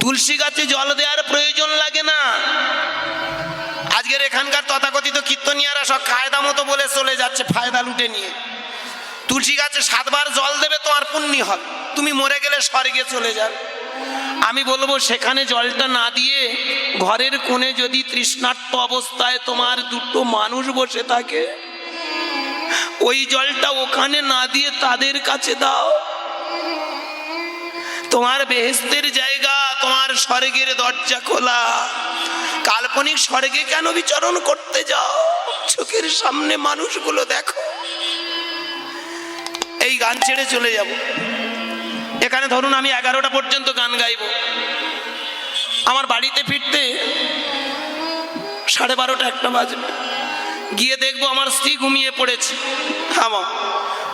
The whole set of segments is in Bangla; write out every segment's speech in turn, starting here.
তুলসী গাছে জল দেওয়ার প্রয়োজন লাগে না। আজকের এখানকার তথাকথিত কীর্তনিয়ারা সব কায়দা মতো বলে চলে যাচ্ছে ফায়দা লুটে নিয়ে। তুলসী গাছে সাতবার জল দেবে তোমার পুণ্যি হবে। তুমি মরে গেলে স্বর্গে চলে যাবে। আমি বলব সেখানে জলটা না দিয়ে ঘরের কোণে যদি তৃষ্ণার্ত অবস্থায় তোমার দুটো মানুষ বসে থাকে, ওই জলটা ওখানে না দিয়ে তাদের কাছে দাও। তোমার বেহেস্তের জায়গা তোমার স্বর্গের দরজা খোলা। কাল্পনিক স্বর্গে কেন বিচরণ করতে যাও? চোখের সামনে মানুষগুলো দেখো। এই গান ছেড়ে চলে যাব। এখানে ধরুন আমি এগারোটা পর্যন্ত গান গাইব। আমার বাড়িতে ফিরতে সাড়ে বারোটা একটা বাজবে। গিয়ে দেখব আমার স্ত্রী ঘুমিয়ে পড়েছে। আমার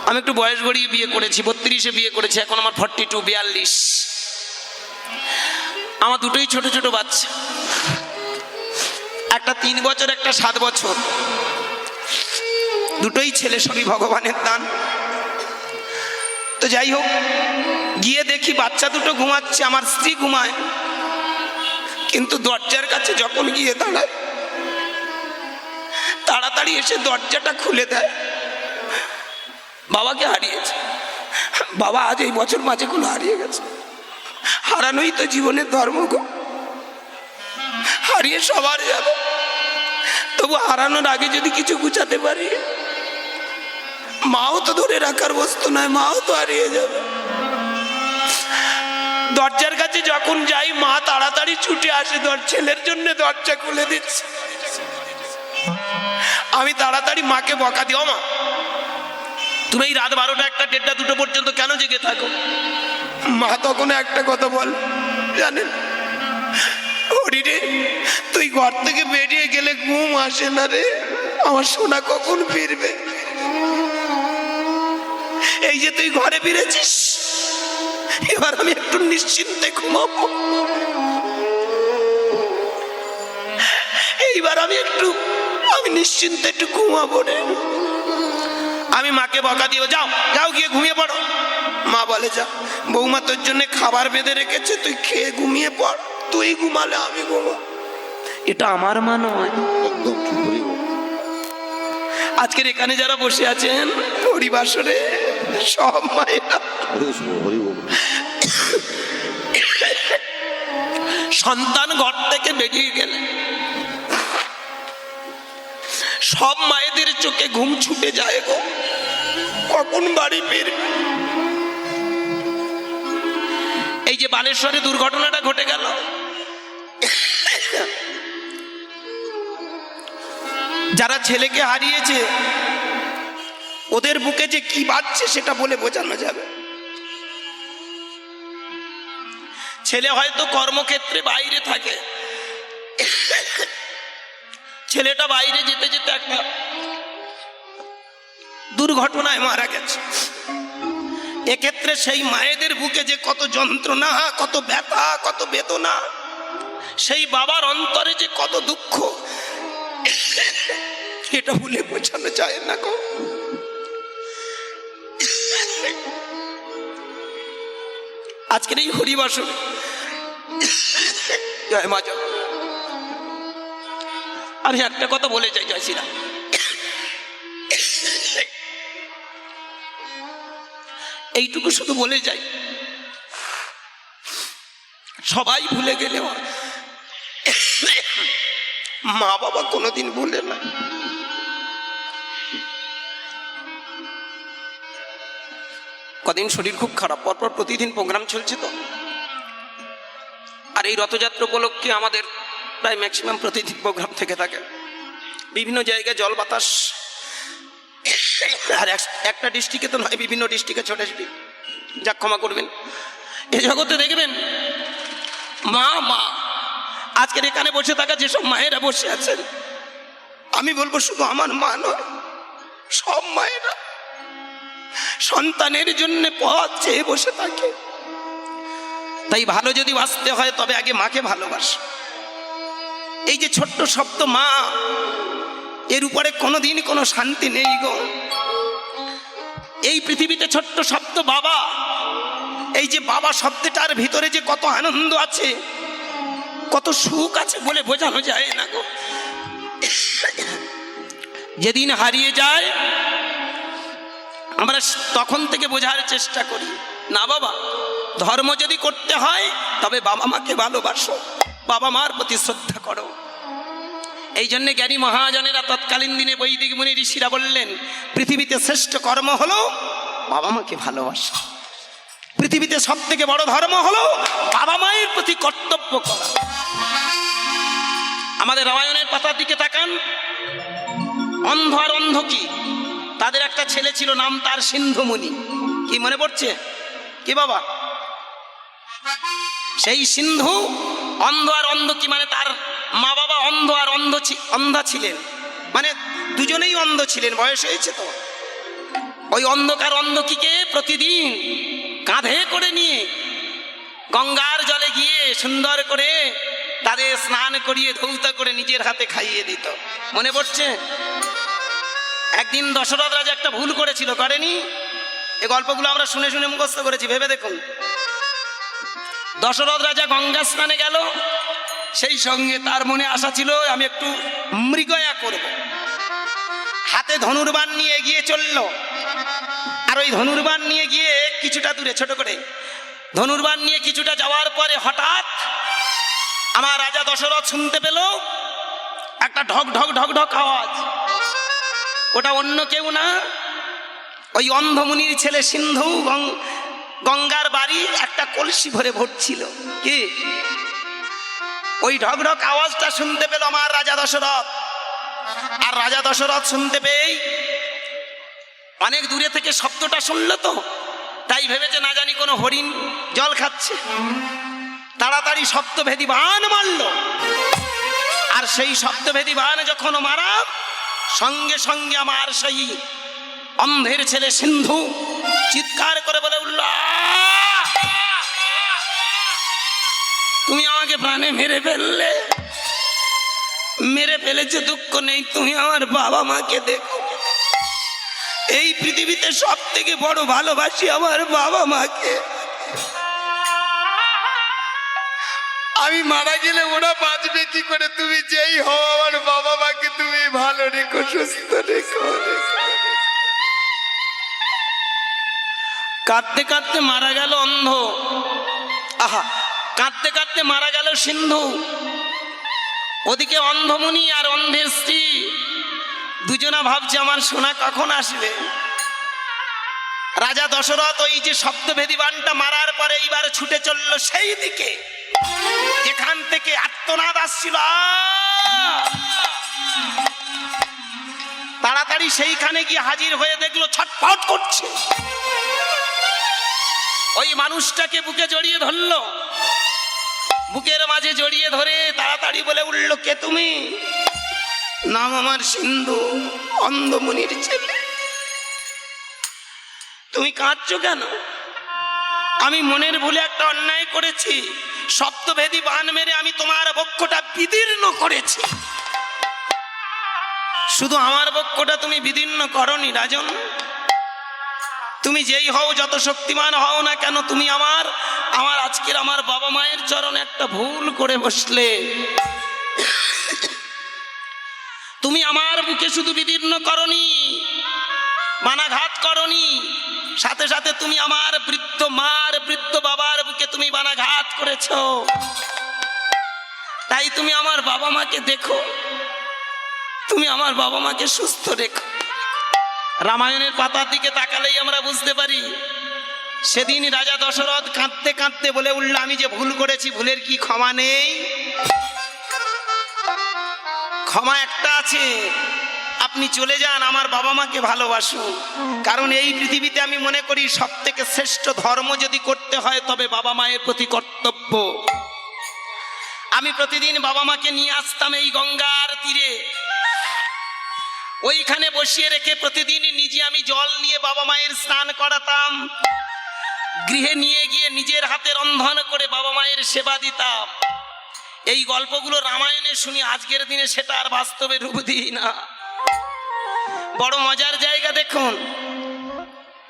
আমি একটু বয়স গড়িয়ে বিয়ে করেছি, বত্রিশে বিয়ে করেছি, এখন আমার ফর্টি টু বিয়াল্লিশ। আমার দুটোই ছোট ছোট বাচ্চা। একটা তিন বছর, একটা সাত বছর। দুটোই ছেলে সবই ভগবানের দান। তো যাই হোক, গিয়ে দেখি বাচ্চা দুটো ঘুমাচ্ছে, আমার স্ত্রী ঘুমায়। কিন্তু দরজার কাছে যখন গিয়ে দাঁড়ায়, তাড়াতাড়ি এসে দরজাটা খুলে দেয়। বাবাকে হারিয়েছে। বাবা আজ এই বছর মাঝেগুলো হারিয়ে গেছে। হারানোই তো জীবনের ধর্ম গো। হারিয়ে সবার যাবে। তবু হারানোর আগে যদি কিছু গুছাতে পারি, মাও তো ধরে রাখার বস্তু নয়, মাও তো হারিয়ে যাবে। দরজার কাছে যখন যাই, মা তাড়াতাড়ি ছুটে আসে দর ছেলের জন্য দরজা খুলে দিচ্ছে। আমি তাড়াতাড়ি মাকে বকা দিও মা, তুমি এই রাত বারোটা একটা, দেড়টা, দুটো পর্যন্ত কেন জেগে থাকো? মা তখন একটা কথা বল, জানেন? হরিরে তুই ঘর থেকে বেরিয়ে গেলে ঘুম আসে না রে। আমার সোনা কখন ফিরবে? এই যে তুই ঘরে ফিরেছিস, এবার আমি একটু নিশ্চিন্তে ঘুমাবো। এইবার আমি একটু, আমি নিশ্চিন্তে একটু ঘুমাবো রে। আমি মাকে বকা দিও যাও যাও গিয়ে ঘুমিয়ে পড়ো। মা বলে যা বৌমা তোর জন্য খাবার বেঁধে রেখেছে তুই খেয়ে ঘুমিয়ে পড় তুই ঘুমালে আমি ঘুমো। এটা আমার মা নয়। আজকের এখানে যারা বসে আছেন হরিবাসরে সব মায়েরা। সন্তান ঘর থেকে বেরিয়ে গেলে সব মায়েদের চোখে ঘুম ছুটে যায় গো। কখন বাড়ি ফিরবে? বালেশ্বরে দুর্ঘটনাটা ঘটে গেল। যারা ছেলেকে হারিয়েছে, ওদের বুকে যে কি বাজছে সেটা বলে বোঝানো যাবে। ছেলে হয়তো কর্মক্ষেত্রে বাইরে থাকে। ছেলেটা বাইরে যেতে যেতে একটা দুর্ঘটনায় মারা গেছে। এক্ষেত্রে সেই মায়েদের বুকে যে কত যন্ত্রণা, কত ব্যথা, কত বেদনা, সেই বাবার অন্তরে যে কত দুঃখ, এটা বলে বোঝানো যায় না গো আজকের এই হরিবাসন, জয় মা। আমি একটা কথা বলে যাই, জয় এইটুকু শুধু বলে যাই। সবাই ভুলে গেলেও মা বাবা কোনোদিন ভুলে না। কদিন শরীর খুব খারাপ, পরপর প্রতিদিন প্রোগ্রাম চলছে তো। আর এই রথযাত্রা উপলক্ষে আমাদের প্রায় ম্যাক্সিমাম প্রতিদিন প্রোগ্রাম থেকে থাকে। বিভিন্ন জায়গায় জল বাতাস আর এক- একটা ডিস্ট্রিক্টে তো নয়, বিভিন্ন ডিস্ট্রিক্টে ছোট ছোট যা ক্ষমা করবেন। এ জগতে দেখবেন, মা মা, আজকের এখানে বসে থাকা যেসব মায়েরা বসে আছেন, আমি বলব শুধু আমার মা নয়, সব মায়েরা সন্তানের জন্য পথ চেয়ে বসে থাকে। তাই ভালো যদি বাঁচতে হয়, তবে আগে মাকে ভালোবাস। এই যে ছোট্ট শব্দ মা, এর উপরে কোনোদিন কোনো শান্তি নেই গো। এই পৃথিবীতে ছোট্ট শব্দ বাবা। এই যে বাবা শব্দটার ভিতরে যে কত আনন্দ আছে, কত সুখ আছে বলে বোঝানো যায় না গো। যেদিন হারিয়ে যায়, আমরা তখন থেকে বোঝার চেষ্টা করি, না বাবা, ধর্ম যদি করতে হয়, তবে বাবা মাকে ভালোবাসো, বাবা মার প্রতি শ্রদ্ধা করো। এই জন্য জ্ঞানী মহাজনেরা তৎকালীন দিনে বৈদিক মুনি ঋষিরা বললেন, পৃথিবীতে শ্রেষ্ঠ কর্ম হলো বাবা মাকে ভালোবাসা। পৃথিবীতে সব থেকে বড় ধর্ম হলো বাবা মায়ের প্রতি কর্তব্য করা। আমাদের রামায়ণের পাতার দিকে তাকান। অন্ধ আর অন্ধ কি? তাদের একটা ছেলে ছিল, নাম তার সিন্ধুমণি কি মনে পড়ছে? কি বাবা? সেই সিন্ধু অন্ধ আর অন্ধ কি মানে তার মা বাবা অন্ধ আর অন্ধ অন্ধা ছিলেন। মানে দুজনেই অন্ধ ছিলেন, বয়স হয়েছে তো। ওই অন্ধকার অন্ধকিকে প্রতিদিন কাঁধে করে নিয়ে গঙ্গার জলে গিয়ে সুন্দর করে তাদের স্নান করিয়ে ধৌতা করে নিজের হাতে খাইয়ে দিত। মনে পড়ছে? একদিন দশরথ রাজা একটা ভুল করেছিল, করেনি? এই গল্পগুলো আমরা শুনে শুনে মুখস্থ করেছি, ভেবে দেখুন। দশরথ রাজা গঙ্গা স্নানে গেল সেই সঙ্গে তার মনে আশা ছিল, আমি একটু মৃগয়া করব। হাতে ধনুর্বাণ নিয়ে গিয়ে চলল। আর ওই ধনুর্বাণ নিয়ে গিয়ে কিছুটা দূরে, ছোট করে। ধনুর্বাণ নিয়ে কিছুটা যাওয়ার পরে হঠাৎ আমার রাজা দশরথ শুনতে পেল, একটা ঢক ঢক ঢক ঢক আওয়াজ। ওটা অন্য কেউ না, ওই অন্ধমুনির ছেলে সিন্ধু গঙ্গার বাড়ি একটা কলসি ভরে ভরছিল। কি? ওই ঢক ঢক আওয়াজটা শুনতে পেল আমার রাজা দশরথ। আর রাজা দশরথ শুনতে পেয়েই অনেক দূরে থেকে শব্দটা শুনলো তো, তাই ভেবেছে না জানি কোনো হরিণ জল খাচ্ছে। তাড়াতাড়ি শব্দভেদী বান মারল। আর সেই শব্দভেদী বান যখন মারা, সঙ্গে সঙ্গে আমার সেই অন্ধের ছেলে সিন্ধু চিৎকার করে বলে উঠল আমাকে প্রাণে মেরে ফেললে। মেরে ফেলেছে দুঃখ নেই তুমি আমার বাবা মাকে দেখো। এই পৃথিবীতে সব থেকে বড় ভালোবাসি আমার বাবা মাকে। আমি মারা গেলে ওরা বাঁচবে কি করে? তুমি যেই হও আমার বাবা মাকে তুমি ভালো রেখো সুস্থ রেখো। কাঁদতে কাঁদতে মারা গেল অন্ধ। আহা কাঁদতে কাঁদতে মারা গেল সিন্ধু। ওদিকে অন্ধমুনি আর অন্ধের স্ত্রী। দুজনা ভাবছে, আমার সোনা কখন আসবে? রাজা দশরথ ওই যে শব্দভেদী বানটা মারার পরে এইবার ছুটে চলল সেই দিকে। যেখান থেকে আত্মনাদ আসছিল! তাড়াতাড়ি সেইখানে গিয়ে হাজির হয়ে দেখল, ছটফট করছে। ওই মানুষটাকে বুকে জড়িয়ে ধরলো। বুকের মাঝে জড়িয়ে ধরে তাড়াতাড়ি বলে উঠল, কে তুমি? নাম আমার সিন্ধু, অন্ধমুনির ছেলে। তুমি কাঁদছো কেন? আমি মনের ভুলে একটা অন্যায় করেছি। শব্দভেদী বান মেরে আমি তোমার বক্ষটা বিদীর্ণ করেছি। শুধু আমার বক্ষটা তুমি বিদীর্ণ করনি, রাজন। তুমি যেই হও, যত শক্তিমান হও না কেন তুমি আমার আমার আজকের আমার বাবা মায়ের চরণে একটা ভুল করে বসলে। তুমি আমার বুকে শুধু বিদীর্ণ করনি বানাঘাত করনি, সাথে সাথে তুমি আমার বৃদ্ধ মার, বৃদ্ধ বাবার বুকে তুমি বানাঘাত করেছ। তাই তুমি আমার বাবা মাকে দেখো, তুমি আমার বাবা মাকে সুস্থ রেখো। রামায়ণের পাতার দিকে তাকালেই আমরা বুঝতে পারি, সেদিন রাজা দশরথ কাঁদতে কাঁদতে বলে উঠল, আমি যে ভুল করেছি, ভুলের কি ক্ষমা নেই? ক্ষমা একটা আছে। আপনি চলে যান, আমার বাবা মাকে ভালোবাসুন। কারণ এই পৃথিবীতে আমি মনে করি সব থেকে শ্রেষ্ঠ ধর্ম যদি করতে হয়, তবে বাবা মায়ের প্রতি কর্তব্য। আমি প্রতিদিন বাবা মাকে নিয়ে আসতাম এই গঙ্গার তীরে। ওইখানে বসিয়ে রেখে প্রতিদিন নিজে আমি জল নিয়ে বাবা মায়ের স্নান করাতাম। গৃহে নিয়ে গিয়ে নিজের হাতে রন্ধন করে বাবা মায়ের সেবা দিতাম। এই গল্পগুলো রামায়ণে শুনি, আজকের দিনে সেটা আর বাস্তবে রূপ দিই না। বড় মজার জায়গা দেখুন।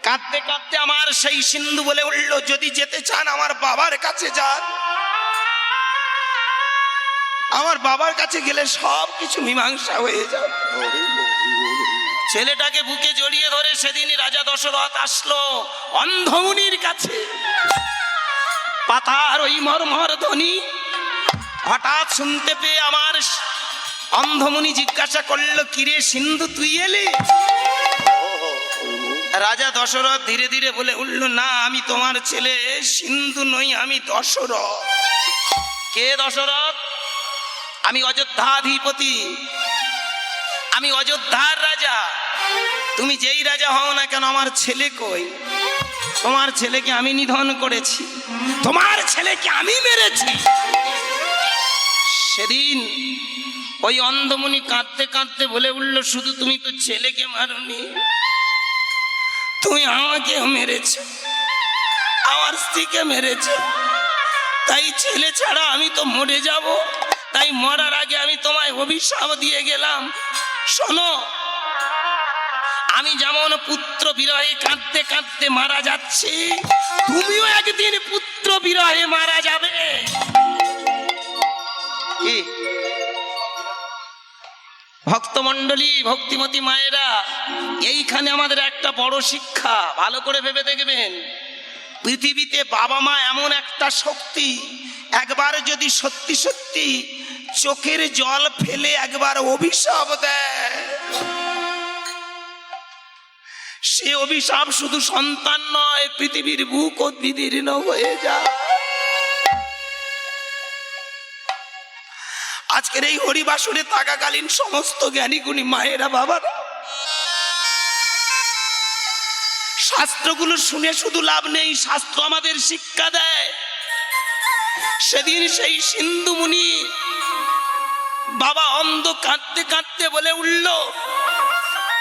কাঁদতে কাঁদতে আমার সেই সিন্ধু বলে উঠল, যদি যেতে চান আমার বাবার কাছে যান। আমার বাবার কাছে গেলে সব কিছু মীমাংসা হয়ে যাবে। ছেলেটাকে বুকে জড়িয়ে ধরে সেদিন রাজা দশরথ আসলো অন্ধমুনির কাছে। পাতার ওই মর্মর ধ্বনি হঠাৎ শুনতে পেয়ে আমার অন্ধমুনি জিজ্ঞাসা করল, কিরে সিন্ধু, তুই এলি? রাজা দশরথ ধীরে ধীরে বলে উঠল, না, আমি তোমার ছেলে, সিন্ধু নই, আমি দশরথ। কে দশরথ? আমি অযোধ্যাধিপতি। আমি অযোধ্যার তুমি যেই রাজা হও না কেন, আমার ছেলে কই? তোমার ছেলেকে আমি নিধন করেছি। তোমার ছেলেকে আমি মেরেছি। সেদিন ওই অন্ধমণি কাঁদতে কাঁদতে বলে উঠল, শুধু তুমি তো ছেলেকে মারনি, তুমি আমাকেও মেরেছ, আমার স্ত্রীকে মেরেছ। তাই ছেলে ছাড়া আমি তো মরে যাব, তাই মরার আগে আমি তোমায় অভিশাপ দিয়ে গেলাম। শোনো আমি যেমন পুত্র বিরহে কাঁদতে কাঁদতে মারা যাচ্ছি তুমিও একদিন পুত্র বিরহে মারা যাবে। কি? ভক্তমণ্ডলী ভক্তিমতী মায়েরা এইখানে আমাদের একটা বড় শিক্ষা ভালো করে ভেবে দেখবেন। পৃথিবীতে বাবা মা এমন একটা শক্তি একবার যদি সত্যি সত্যি চোখের জল ফেলে একবার অভিশাপ দেয় সে অভিশাপ শুধু সন্তান নয়, পৃথিবীর বুক ও বিদীর্ণ হয়ে যায়। আজকের এই হরিবাসরে থাকাকালীন সমস্ত জ্ঞানীগুণী মায়েরা বাবারা, শাস্ত্রগুলো শুনে শুধু লাভ নেই, শাস্ত্র আমাদের শিক্ষা দেয়। সেদিন সেই সিন্ধু মুনি বাবা অন্ধ কাঁদতে কাঁদতে বলে উঠল,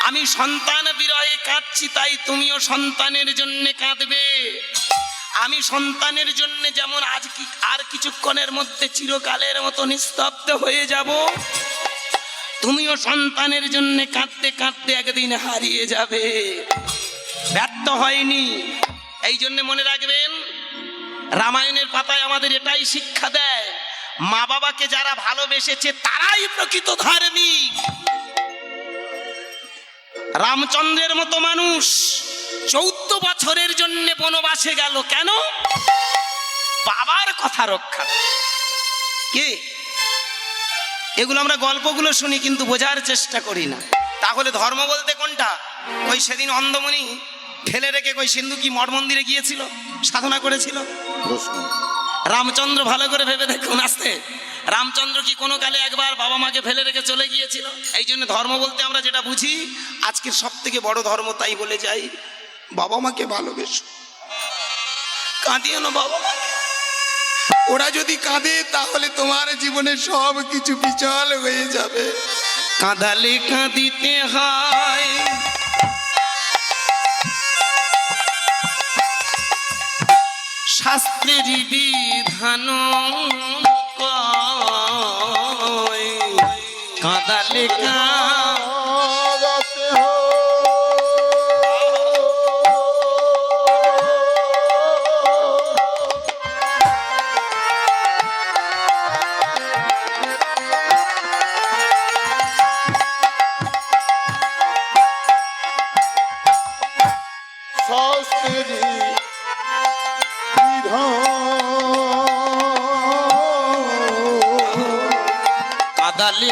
আমি সন্তান বিরহে কাঁদছি, তাই তুমিও সন্তানের জন্য কাঁদবে। আমি সন্তানের জন্য যেমন আজ কি, আর কিছুক্ষণের মধ্যে চিরকালের মতো নিস্তব্ধ হয়ে যাব, তুমিও সন্তানের জন্য কাঁদতে কাঁদতে একদিন হারিয়ে যাবে। ব্যর্থ হয়নি। এই জন্য মনে রাখবেন, রামায়ণের পাতায় আমাদের এটাই শিক্ষা দেয় মা বাবাকে যারা ভালোবেসেছে তারাই প্রকৃত ধার্মিক। রামচন্দ্রের মতো মানুষ চৌদ্দ বছরের জন্য বনবাসে গেল কেন? বাবার কথা রক্ষা। কি? এগুলো আমরা গল্পগুলো শুনি কিন্তু বোঝার চেষ্টা করি না। তাহলে ধর্ম বলতে কোনটা? ওই সেদিন অন্ধমণি ফেলে রেখে ওই সিন্ধু কি মঠ মন্দিরে গিয়েছিল সাধনা করেছিল। রামচন্দ্র ভালো করে ভেবে দেখুন আসতে। রামচন্দ্র কি কোনো কালে একবার বাবা মাকে ফেলে রেখে চলে গিয়েছিল? এই জন্য ধর্ম বলতে আমরা যেটা বুঝি, আজকের সব থেকে বড় ধর্ম তাই বলে যাই, বাবা মাকে ভালোবেসো। কাঁদিও না বাবা মাকে ওরা যদি কাঁদে, তাহলে তোমার জীবনে সব কিছু বিচল হয়ে যাবে। কাঁদালে কাঁদিতে হয়। শাস্ত্রের বিধান কাঁদালে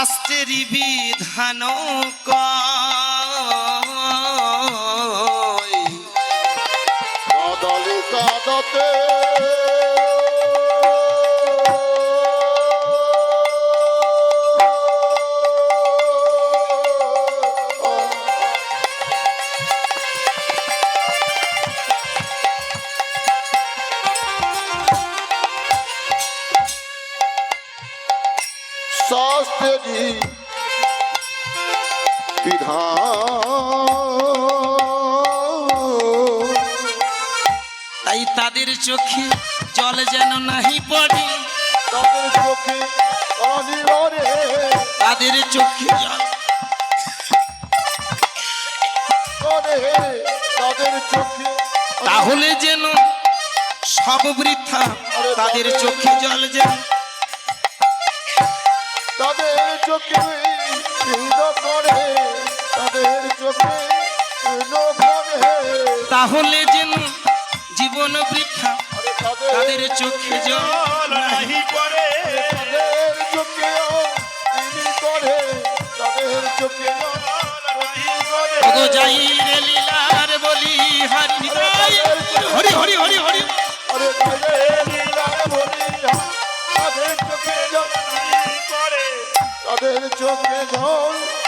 শাস্ত্রেরই বিধান কদল কাদাতে শাস্ত্রেরই বিধান তাই তাদের চোখে জল যেন নাহি পড়ে। তাদের চোখে তাদের চোখে জল তাদের চোখে তাহলে যেন সব বৃথা। তাদের চোখে জল যেন তাদের চোখে করে তাদের চোখে তাহলে যেন জীবন বৃথা আরে তাদের চোখে জল নাহি পরে তাদের চোখে করে তাদের চোখে ওগো যাই রে লীলার বলি হরি হরি হরি হরি হরি। বলি তাদের চোখে জল পরে তাদের চোখে জল।